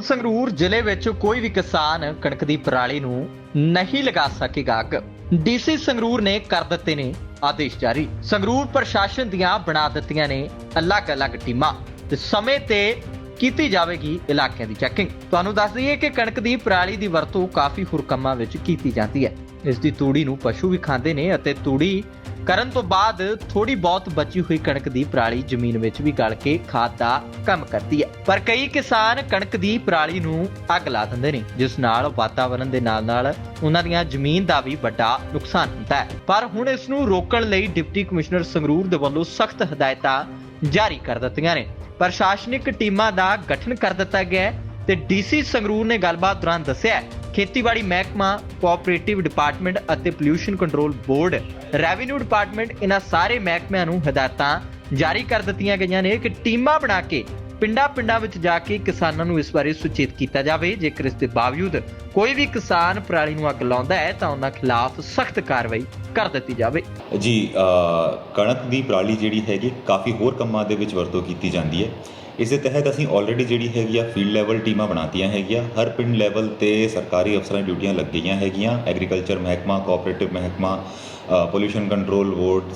ਸੰਗਰੂਰ ਜ਼ਿਲ੍ਹੇ ਵਿੱਚ ਕੋਈ ਵੀ ਕਿਸਾਨ ਕਣਕ ਦੀ ਪਰਾਲੀ ਨੂੰ ਨਹੀਂ ਲਗਾ ਸਕੇਗਾ ਅੱਗ। ਡੀਸੀ ਸੰਗਰੂਰ ਨੇ ਕਰ ਦਿੱਤੇ ਨੇ ਆਦੇਸ਼ ਜਾਰੀ। ਸੰਗਰੂਰ ਪ੍ਰਸ਼ਾਸਨ ਦੀਆਂ ਬਣਾ ਦਿੱਤੀਆਂ ਨੇ ਅਲੱਗ-ਅਲੱਗ ਟੀਮਾਂ ਤੇ ਸਮੇਂ ਤੇ ਕੀਤੀ ਜਾਵੇਗੀ ਇਲਾਕਿਆਂ ਦੀ ਚੈਕਿੰਗ। ਤੁਹਾਨੂੰ ਦੱਸ ਦਈਏ ਕਿ ਕਣਕ ਦੀ ਪਰਾਲੀ ਦੀ ਵਰਤੋਂ ਕਾਫੀ ਹੋਰ ਕੰਮਾਂ ਵਿੱਚ ਕੀਤੀ ਜਾਂਦੀ ਹੈ। ਇਸ ਦੀ ਤੂੜੀ ਨੂੰ ਪਸ਼ੂ ਵੀ ਖਾਂਦੇ ਨੇ ਅਤੇ ਤੂੜੀ ਕਰਨ ਤੋਂ ਬਾਅਦ ਥੋੜੀ ਬਹੁਤ ਬਚੀ ਹੋਈ ਕਣਕ ਦੀ ਪਰਾਲੀ ਜ਼ਮੀਨ ਵਿੱਚ ਵੀ ਗਲ ਕੇ ਖਾਦ ਦਾ ਕੰਮ ਕਰਦੀ ਹੈ। ਪਰ ਕਈ ਕਿਸਾਨ ਕਣਕ ਦੀ ਪਰਾਲੀ ਨੂੰ ਅੱਗ ਲਾ ਦਿੰਦੇ ਨੇ, ਜਿਸ ਨਾਲ ਵਾਤਾਵਰਣ ਦੇ ਨਾਲ-ਨਾਲ ਉਹਨਾਂ ਦੀਆਂ ਜ਼ਮੀਨ ਦਾ ਵੀ ਵੱਡਾ ਨੁਕਸਾਨ ਹੁੰਦਾ ਹੈ। ਪਰ ਹੁਣ ਇਸ ਨੂੰ ਰੋਕਣ ਲਈ ਡਿਪਟੀ ਕਮਿਸ਼ਨਰ ਸੰਗਰੂਰ ਦੇ ਵੱਲੋਂ ਸਖਤ ਹਦਾਇਤਾਂ ਜਾਰੀ ਕਰ ਦਿੱਤੀਆਂ ਨੇ। ਪ੍ਰਸ਼ਾਸਨਿਕ ਟੀਮਾਂ ਦਾ ਗਠਨ ਕਰ ਦਿੱਤਾ ਗਿਆ ਹੈ ਤੇ ਡੀਸੀ ਸੰਗਰੂਰ ਨੇ ਗੱਲਬਾਤ ਦੌਰਾਨ ਦੱਸਿਆ ਖੇਤੀਬਾੜੀ ਮਹਿਕਮਾ ਕੋਆਪਰੇਟਿਵ ਡਿਪਾਰਟਮੈਂਟ ਅਤੇ pollution control board revenue department ਇਹਨਾਂ ਸਾਰੇ ਮਹਿਕਮਿਆਂ ਨੂੰ ਹਦਾਇਤਾਂ ਜਾਰੀ ਕਰ ਦਿੱਤੀਆਂ ਗਈਆਂ ਨੇ ਕਿ ਟੀਮਾਂ ਬਣਾ ਕੇ ਪਿੰਡਾਂ-ਪਿੰਡਾਂ ਵਿੱਚ ਜਾ ਕੇ ਕਿਸਾਨਾਂ ਨੂੰ ਇਸ ਬਾਰੇ ਸੁਚੇਤ ਕੀਤਾ ਜਾਵੇ। ਜੇਕਰ ਇਸ ਦੇ ਬਾਵਜੂਦ ਕੋਈ ਵੀ ਕਿਸਾਨ ਪਰਾਲੀ ਨੂੰ ਅੱਗ ਲਾਉਂਦਾ ਹੈ, ਤਾਂ ਉਹਨਾਂ ਖਿਲਾਫ ਸਖਤ ਕਾਰਵਾਈ ਕਰ ਦਿੱਤੀ ਜਾਵੇ। ਜੀ ਕਣਕ ਦੀ ਪਰਾਲੀ ਜਿਹੜੀ ਹੈਗੀ, ਕਾਫੀ ਹੋਰ ਕੰਮਾਂ ਦੇ ਵਿੱਚ ਵਰਤੋਂ ਕੀਤੀ ਜਾਂਦੀ ਹੈ। ਇਸ ਦੇ ਤਹਿਤ ਅਸੀਂ ਆਲਰੇਡੀ ਜਿਹੜੀ ਹੈਗੀ ਆ ਫੀਲਡ ਲੈਵਲ ਟੀਮਾਂ ਬਣਾਤੀਆਂ ਹੈਗੀਆਂ। ਹਰ ਪਿੰਡ ਲੈਵਲ ਤੇ ਸਰਕਾਰੀ ਅਫਸਰਾਂ ਦੀ ਡਿਊਟੀਆਂ ਲੱਗ ਗਈਆਂ ਹੈਗੀਆਂ। ਐਗਰੀਕਲਚਰ ਮਹਿਕਮਾ ਕੋਆਪਰੇਟਿਵ ਮਹਿਕਮਾ pollution control board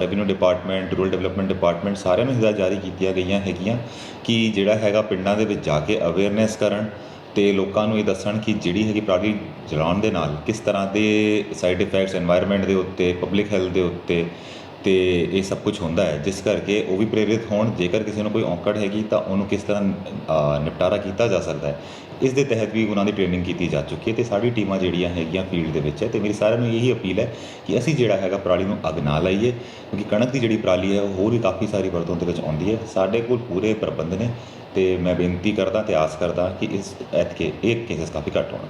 revenue department rural development department ਸਾਰਿਆਂ ਨੂੰ ਹਦਾਇਤਾਂ ਜਾਰੀ ਕੀਤੀਆਂ ਗਈਆਂ ਹੈਗੀਆਂ ਕਿ ਜਿਹੜਾ ਹੈਗਾ ਪਿੰਡਾਂ ਦੇ ਵਿੱਚ ਜਾ ਕੇ ਅਵੇਅਰਨੈਸ ਕਰਨ ਤੇ ਲੋਕਾਂ ਨੂੰ ਇਹ ਦੱਸਣ ਕਿ ਜਿਹੜੀ ਹੈਗੀ ਪ੍ਰਾਡੀ ਜਲਾਉਣ ਦੇ ਨਾਲ ਕਿਸ ਤਰ੍ਹਾਂ ਦੇ ਸਾਈਡ ਇਫੈਕਟਸ এনवायरमेंट ਦੇ ਉੱਤੇ ਪਬਲਿਕ ਹੈਲਥ ਦੇ ਉੱਤੇ ਅਤੇ ਇਹ ਸਭ ਕੁਝ ਹੁੰਦਾ ਹੈ। ਜਿਸ ਕਰਕੇ ਉਹ ਵੀ ਪ੍ਰੇਰਿਤ ਹੋਣ। ਜੇਕਰ ਕਿਸੇ ਨੂੰ ਕੋਈ ਔਕੜ ਹੈਗੀ ਤਾਂ ਉਹਨੂੰ ਕਿਸ ਤਰ੍ਹਾਂ ਨਿਪਟਾਰਾ ਕੀਤਾ ਜਾ ਸਕਦਾ ਹੈ। ਇਸ ਦੇ ਤਹਿਤ ਵੀ ਉਹਨਾਂ ਦੀ ਟ੍ਰੇਨਿੰਗ ਕੀਤੀ ਜਾ ਚੁੱਕੀ ਹੈ ਤੇ ਸਾਡੀ ਟੀਮਾਂ ਜਿਹੜੀਆਂ ਹੈਗੀਆਂ ਫੀਲਡ ਦੇ ਵਿੱਚ ਹੈ ਤੇ ਮੇਰੀ ਸਾਰਿਆਂ ਨੂੰ ਇਹੀ ਅਪੀਲ ਹੈ ਕਿ ਅਸੀਂ ਜਿਹੜਾ ਹੈਗਾ ਪਰਾਲੀ ਨੂੰ ਅੱਗ ਨਾ ਲਾਈਏ, ਕਿਉਂਕਿ ਕਣਕ ਦੀ ਜਿਹੜੀ ਪਰਾਲੀ ਹੈ, ਉਹ ਹੋਰ ਵੀ ਕਾਫੀ ਸਾਰੀ ਵਰਤੋਂ ਦੇ ਵਿੱਚ ਆਉਂਦੀ ਹੈ। ਸਾਡੇ ਕੋਲ ਪੂਰੇ ਪ੍ਰਬੰਧ ਨੇ ਤੇ ਮੈਂ ਬੇਨਤੀ ਕਰਦਾ ਤੇ ਆਸ ਕਰਦਾ ਕਿ ਇਸ, ਐਤਕੇ ਇਹ ਕੇਸਸ ਕਾਫੀ ਘੱਟ ਹੋਣ।